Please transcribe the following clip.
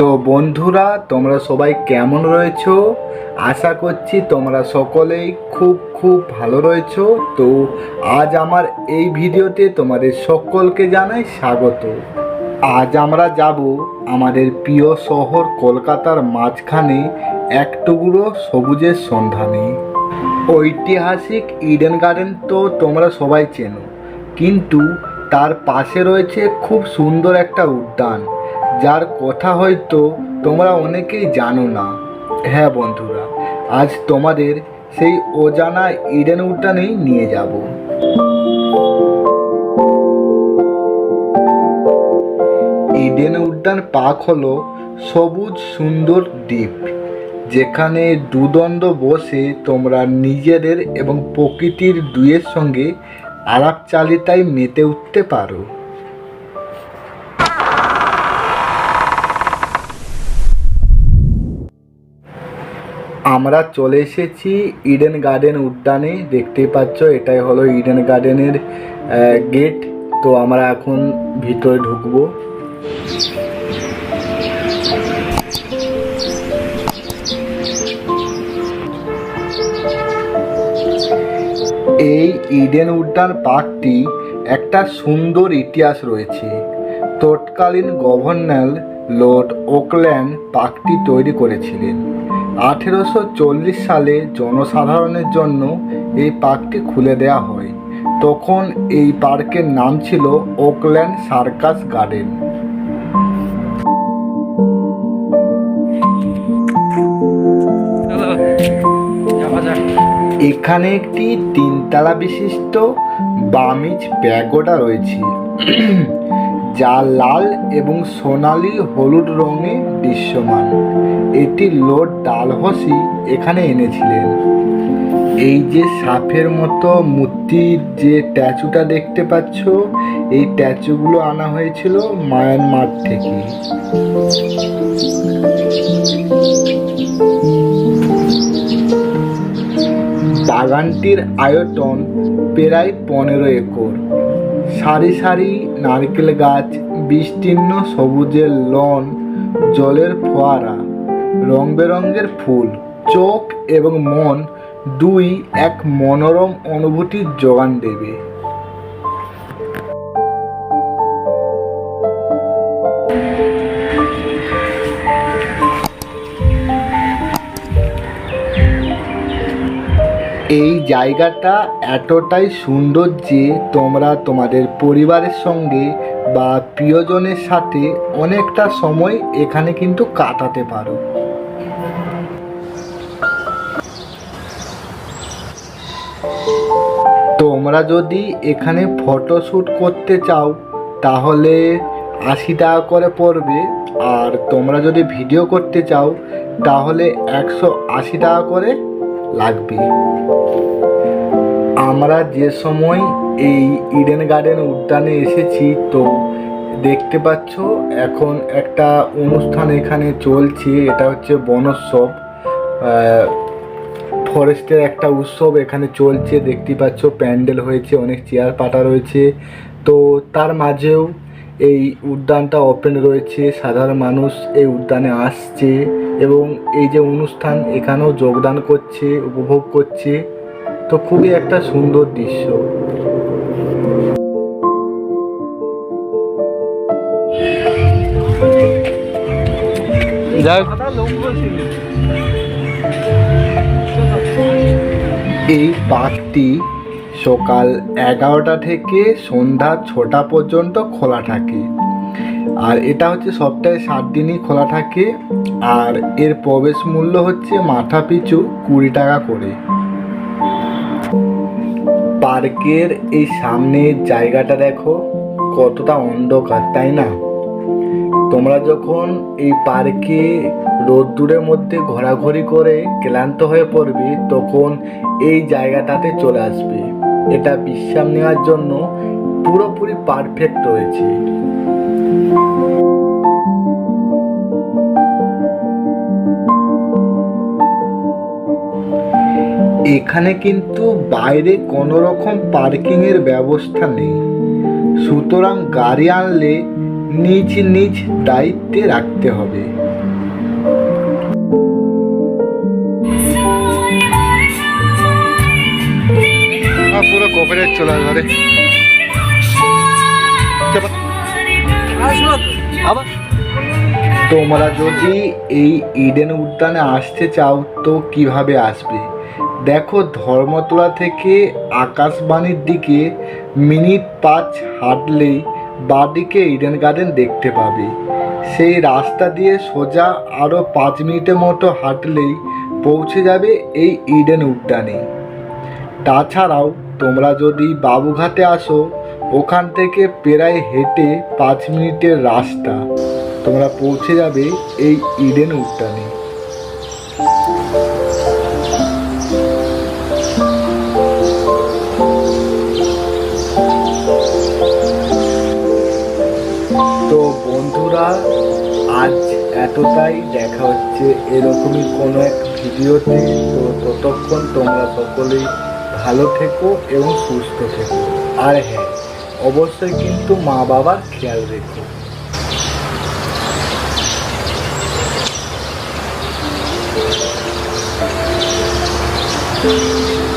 তো বন্ধুরা, তোমরা সবাই কেমন রয়েছো? আশা করছি তোমরা সকলেই খুব খুব ভালো রয়েছো। তো আজ আমার এই ভিডিওতে তোমাদের সকলকে জানাই স্বাগত। আজ আমরা যাব আমাদের প্রিয় শহর কলকাতার মাঝখানে এক টুকরো সবুজের সন্ধানে। ঐতিহাসিক ইডেন গার্ডেন তো তোমরা সবাই চেনো, কিন্তু তার পাশে রয়েছে খুব সুন্দর একটা উদ্যান। যার কথা হয়তো তোমরা অনেকেই জানো না। হ্যাঁ বন্ধুরা, আজ তোমাদের সেই অজানা ইডেন উদ্যানেই নিয়ে যাব। ইডেন উদ্যান পার্ক হলো সবুজ সুন্দর দ্বীপ, যেখানে দুদণ্ড বসে তোমরা নিজেদের এবং প্রকৃতির দুয়ের সঙ্গে আলাপচালিতায় মেতে উঠতে পারো। আমরা চলে এসেছি ইডেন গার্ডেন উদ্যানে। দেখতেই পাচ্ছ, এটাই হলো ইডেন গার্ডেনের গেট তো আমরা এখন ভিতরে ঢুকবো। এই ইডেন উদ্যান পার্কটি একটা সুন্দর ইতিহাস রয়েছে। তৎকালীন গভর্নর লর্ড ওকল্যান্ড পার্কটি তৈরি করেছিলেন। আঠেরোশো চল্লিশ সালে জনসাধারণের জন্য এই পার্কটি খুলে দেওয়া হয়। তখন এই পার্কের নাম ছিল ওকল্যান্ড সার্কাস গার্ডেন এখানে একটি তিনতলা বিশিষ্ট বামিজ প্যাগোডা রয়েছে। যা লাল এবং সোনালি হলুদ রঙে দৃশ্যমান। এটি লর্ড ডালহসি এখানে এনেছিলেন। এই যে সাপের মতো মূর্তির যে ট্যাচুটা দেখতে পাচ্ছ, এই ট্যাচুগুলো আনা হয়েছিল মায়ানমার থেকে। বাগানটির আয়তন প্রায় পনেরো একর। সারি সারি নারকেল গাছ, বিস্তীর্ণ সবুজের লন, জলের ফোয়ারা, রং বেরঙের ফুল, চোখ এবং মন দুই এক মনোরম অনুভূতির যোগান দেবে। এই জায়গাটা এতটাই সুন্দর যে তোমরা তোমাদের পরিবারের সঙ্গে বা প্রিয়জনের সাথে অনেকটা সময় এখানে কিন্তু কাটাতে পারো। তোমরা যদি এখানে ফটোশ্যুট করতে চাও, তাহলে আশি টাকা করে পড়বে। আর তোমরা যদি ভিডিও করতে চাও, তাহলে একশো আশি টাকা করে লাগবে। আমরা যে সময় এই ইডেন গার্ডেন উদ্যানে এসেছি, তো দেখতে পাচ্ছ এখন একটা অনুষ্ঠান এখানে চলছে, এটা হচ্ছে বনোৎসব। ফরেস্টের একটা উৎসব এখানে চলছে, দেখতে পাচ্ছ প্যান্ডেল হয়েছে, অনেক চেয়ার পাতা রয়েছে। তো তার মাঝেও এই উদ্যানটা ওপেন রয়েছে সাধারণ মানুষ এই উদ্যানে আসছে এবং এই যে অনুষ্ঠান এখানেও যোগদান করছে উপভোগ করছে। তো খুবই একটা সুন্দর দৃশ্য। যাক। এই পার্কটি সকাল এগারোটা থেকে সন্ধ্যা ছটা পর্যন্ত খোলা থাকে। আর এটা হচ্ছে সপ্তাহে সাত দিনই খোলা থাকে। আর এর প্রবেশ মূল্য হচ্ছে মাথা পিছু কুড়ি টাকা করে। পার্কের এই সামনের জায়গাটা দেখো, কতটা অন্ধকার, তাই না? তোমরা যখন এই পার্কে রোদ্দুরের মধ্যে ঘোরাঘুরি করে ক্লান্ত হয়ে পড়বে, তখন এই জায়গাটাতে চলে আসবে। এটা বিশ্রাম নেওয়ার জন্য পুরোপুরি পারফেক্ট রয়েছে। এখানে কিন্তু বাইরে কোনো রকম পার্কিংয়ের ব্যবস্থা নেই। সুতরাং গাড়ি আনলে নিজ নিজ দায়িত্বে রাখতে হবে। পুরো কপিরাইট চলে আসবে তোমরা যদি এই ইডেন উদ্যানে আসতে চাও, তো কীভাবে আসবে? দেখো, ধর্মতলা থেকে আকাশবাণীর দিকে মিনিট পাঁচ হাঁটলেই বাঁদিকে ইডেন গার্ডেন দেখতে পাবে। সেই রাস্তা দিয়ে সোজা আরও পাঁচ মিনিটের মতো হাঁটলেই পৌঁছে যাবে এই ইডেন উদ্যানে। তাছাড়াও তোমরা যদি বাবুঘাটে আসো, ওখান থেকে প্রায় হেঁটে পাঁচ মিনিটের রাস্তা। তোমরা পৌঁছে যাবে এই ইডেন উদ্যানে। তো বন্ধুরা, আজ এতটাই। দেখা হচ্ছে এরকমই কোনো এক ভিডিওতে। তো ততক্ষণ তোমরা সকলেই ভালো থেকো এবং সুস্থ থেকো। আর হ্যাঁ অবশ্যই কিন্তু মা বাবার খেয়াল রেখো। Thank